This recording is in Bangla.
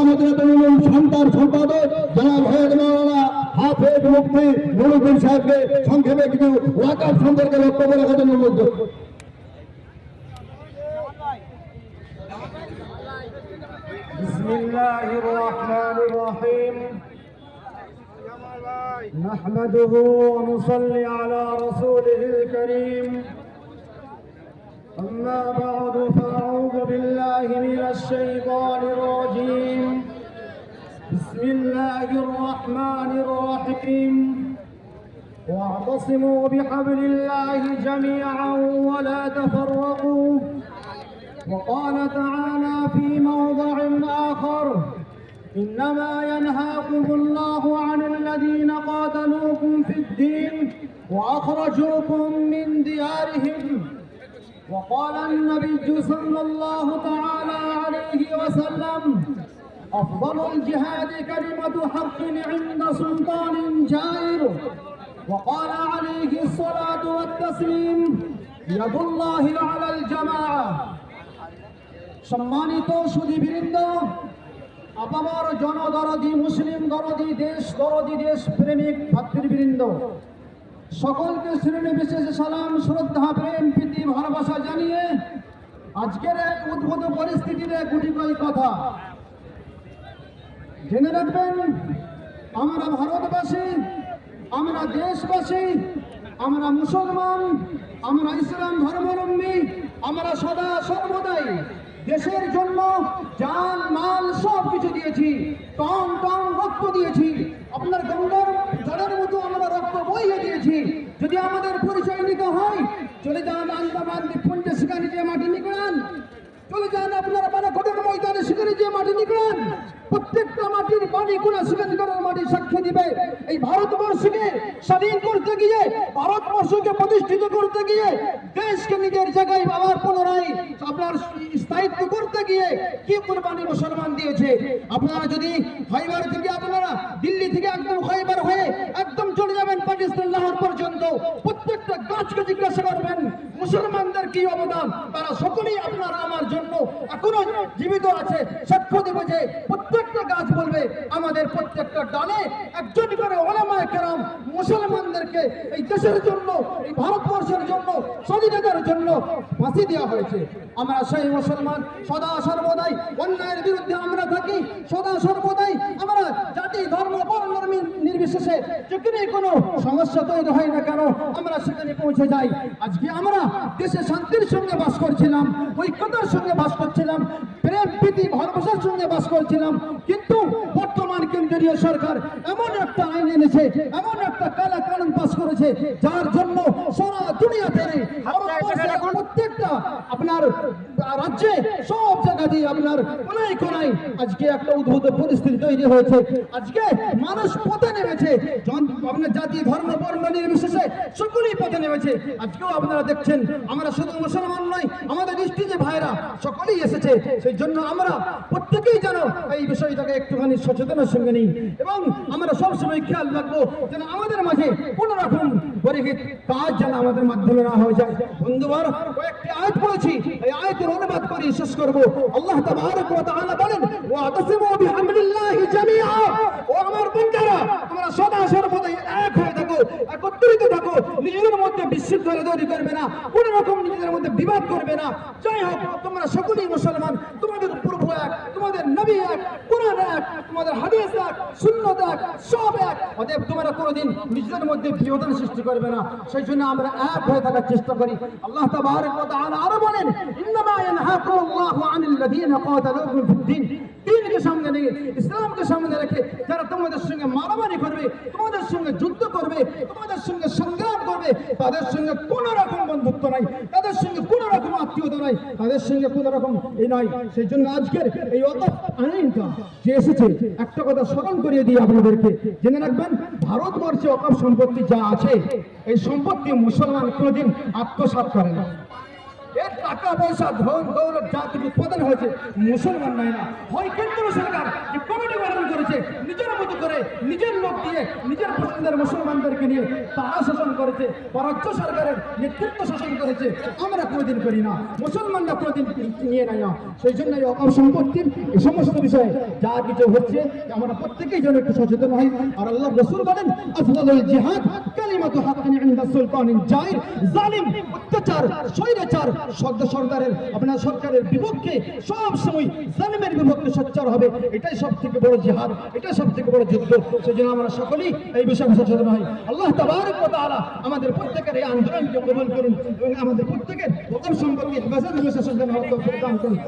আমাদের তরুণ সন্তান সম্পাদক জনাব হয়েদ মাওলানা হাফেজ মুফতি নুরুদ্দিন সাহেবকে সংক্ষেপে কিছু ওয়াকার সম্পর্কে বক্তব্য রাখার জন্য অনুরোধ করছি। بسم الله الرحمن الرحيم نحمده ونصلي على رسوله الكريم أما بعد فأعوذ بالله من الشيطان الرجيم. بسم الله الرحمن الرحيم. واعتصموا بحبل الله جميعا ولا تفرقوا. وقال تعالى في موضع آخر إنما ينهاكم الله عن الذين قاتلوكم في الدين وأخرجوكم من ديارهم. وقال النبي صلى الله تعالى عليه وسلم أفضل الجهاد كلمة حق عند سلطان جائر وقال عليه الصلاة والتسليم يد الله على الجماعة সম্মানিত সুদীবৃন্দ আপামর জনদরদি মুসলিম দরদি দেশ দরদি দেশ প্রেমিক ভাতৃবৃন্দ সকলকে শ্রেণি বিশেষে সালাম, শ্রদ্ধা, প্রেম, প্রীতি, ভালোবাসা জানিয়ে আজকের এক উদ্ভূত পরিস্থিতির এক গুটি কয়েক কথা। জেনে রাখবেন, আমরা ভারতবাসী, আমরা দেশবাসী, আমরা মুসলমান, আমরা ইসলাম ধর্মাবলম্বী, আমরা সদা সর্বদাই দেশের জন্য জান, মাল সব কিছু দিয়েছি টন টন রক্ত দিয়েছি। আপনার গঙ্গার জলের মতো আমরা রক্ত বইয়ে যদি আমাদের পরিচয় নিতে হয়, চলে যান আন্দামান দ্বীপপুঞ্জে সেখানে যে মাটি নিকড়ান চলে যান আপনারা ঘটন ময়দানে সেখানে যে মাটি নিকড়ান প্রত্যেকটা মাটির পানি কোনা সেখানে করার মাটি সাক্ষী দিবে। এই ভারতবর্ষকে স্বাধীন করতে গিয়ে, ভারতবর্ষকে প্রতিষ্ঠিত করতে গিয়ে, দেশকে নিজের জায়গায় আবার পুনরায় আপনার স্থায়িত্ব করতে গিয়ে কি কোরবানি মুসলমান দিয়েছে? আপনারা যদি ফাইবার থেকে, আপনারা দিল্লি থেকে একদম ফাইবার হয়ে প্রত্যেকটা গাছকে জিজ্ঞাসা করবেন, মুসলমানদের কি অবদান? তারা সকলেই আপনার আমার জন্য এখনও জীবিত আছে। সাক্ষ্য দেবে যে প্রত্যেকটা গাছ বলবে, আমাদের প্রত্যেকটা ডালে একজন করে ওলামায় কেরাম মুসলমানদেরকে এই দেশের জন্য, এই ভারতবর্ষের জন্য, স্বাধীনতার জন্য ফাঁসি দেওয়া হয়েছে। আমরা সেই মুসলমান সদা সর্বদাই অন্যায়ের বিরুদ্ধে আমরা থাকি, সদা সর্বদাই আমরা জাতি ধর্ম বর্ণ নির- নির্বিশেষে যেখানে কোনো সমস্যা তৈরি হয় না কেন? আমরা সেখানে পৌঁছে যাই। আজকে আমরা দেশে শান্তির সঙ্গে বাস করছিলাম ঐক্যতার সঙ্গে বাস করছিলাম প্রেম প্রীতি ভালোবাসার সঙ্গে বাস করছিলাম। কিন্তু বর্তমান কেন্দ্রীয় সরকার এমন একটা আইন এনেছে এমন একটা কালা কানুন পাস করেছে যার জন্য সারা দুনিয়াতে ভারতবর্ষের প্রত্যেকটা আপনার রাজ্যে সব জায়গাতেই আপনার কোনায় কোনায় আজকে একটা উদ্ভূত পরিস্থিতি তৈরি হয়েছে। আজকে মানুষ পথে নেমেছে। আপনার জাতি, ধর্ম, বর্ণ নির্বিশেষে সকলেই পথে নেমেছে। আজকেও আপনারা দেখছেন, আমরা শুধু মুসলমান নই আমাদের দৃষ্টি যে ভাইরা সকলেই এসেছে। সেই জন্য আমরা প্রত্যেকেই যেন এই বিষয়টাকে একটুখানি সচেতনের সঙ্গে নিই এবং আমরা সবসময় খেয়াল রাখব যেন আমাদের মাঝে কোনো রকম পরিহিত কাজ যেন আমাদের মাধ্যমে না হয়ে যায়। বন্ধুবার কয়েকটি আয়াত পড়েছি। এই আয়াতের অনুবাদ করে শেষ করব। আল্লাহ তাবারক ওয়া তাআলা বলেন, ওয়া তাসিমু বিহামদিল্লাহি জামিআ ও আমার বন্ধুরা তোমরা সদা সর্বদাই এক হয়ে থাকো একত্রিত থাকো নিজেদের মধ্যে বিশৃঙ্খলা তৈরি করবে না, কোন রকম নিজেদের মধ্যে বিবাদ করবে না। যাই হোক, তোমরা সকলেই মুসলমান, তোমাদের প্রভু এক, তোমাদের নবী এক, কোরআন এক, তোমাদের হাদিস এক, সুন্নত এক, সব এক। অতএব তোমরা কোনোদিন নিজেদের মধ্যে বিরোধন সৃষ্টি করবে না। সেই জন্য আমরা এক হয়ে থাকার চেষ্টা করি। আল্লাহ তাবারক ওয়া তাআলা আরও বলেন, ইন্নামা ইয়ানহাকুমুল্লাহু আনিল্লাযীনা ক্বাতালুকুম ফিদ-দীন দিনকে সামনে নিয়ে, ইসলামকে সামনে রেখে, যারা তোমাদের সঙ্গে মারামারি করবে, তোমাদের সঙ্গে যুদ্ধ করবে, তোমাদের সঙ্গে করবে তাদের সঙ্গে কোন রকম বন্ধুত্ব নাই, তাদের সঙ্গে কোন রকম আত্মীয়তা নাই, তাদের সঙ্গে কোন রকম এই নয় সেই জন্য আজকের এই অত আইনটা যে এসেছে, একটা কথা স্মরণ করিয়ে দিই আপনাদেরকে। জেনে রাখবেন, ভারতবর্ষে অকাপ সম্পত্তি যা আছে, এই সম্পত্তি মুসলমান কোনোদিন আত্মসাত করে না। এর টাকা পয়সা ধন, দৌলত যা কিছু উৎপাদন হয়েছে, মুসলমান নাই না। হয় কেন্দ্র সরকার যে কমিটি গঠন করেছে, নিজের মতো করে নিজের লোক দিয়ে নিজের পছন্দের মুসলমানদেরকে নিয়ে তারা শাসন করেছে রাজ্য সরকারের নেতৃত্ব শাসন করেছে, আমরা কোনোদিন করি না। মুসলমানরা কোনোদিন নিয়ে নেয় না। সেই জন্য এই অকাল সম্পত্তির এই সমস্ত বিষয়ে যা কিছু হচ্ছে, আমরা প্রত্যেকেই যেন একটু সচেতন হই। আর আল্লাহ রসুল বলেন, আফদালুল জিহাদ কালিমাতু হাক্কান ইনদা সুলতানিন জাইর জালিম, অত্যাচার, স্বৈরাচার সর্দ সরদারের আপনার সরকারের বিপক্ষে সব সময় জালিমের বিপক্ষে সোচ্চার হবে। এটাই সব থেকে বড় জিহাদ, এটাই সব থেকে বড় যুদ্ধ। সেজন্য আমরা সকলেই এই বিষয়ে সচেতন হই আল্লাহ তাবারক ওয়া তাআলা আমাদের প্রত্যেকের এই আন্দোলনকে কবুল করুন এবং আমাদের প্রত্যেকের ওকাল সম্পর্কে হেফাজত বিশেষ দান করুন।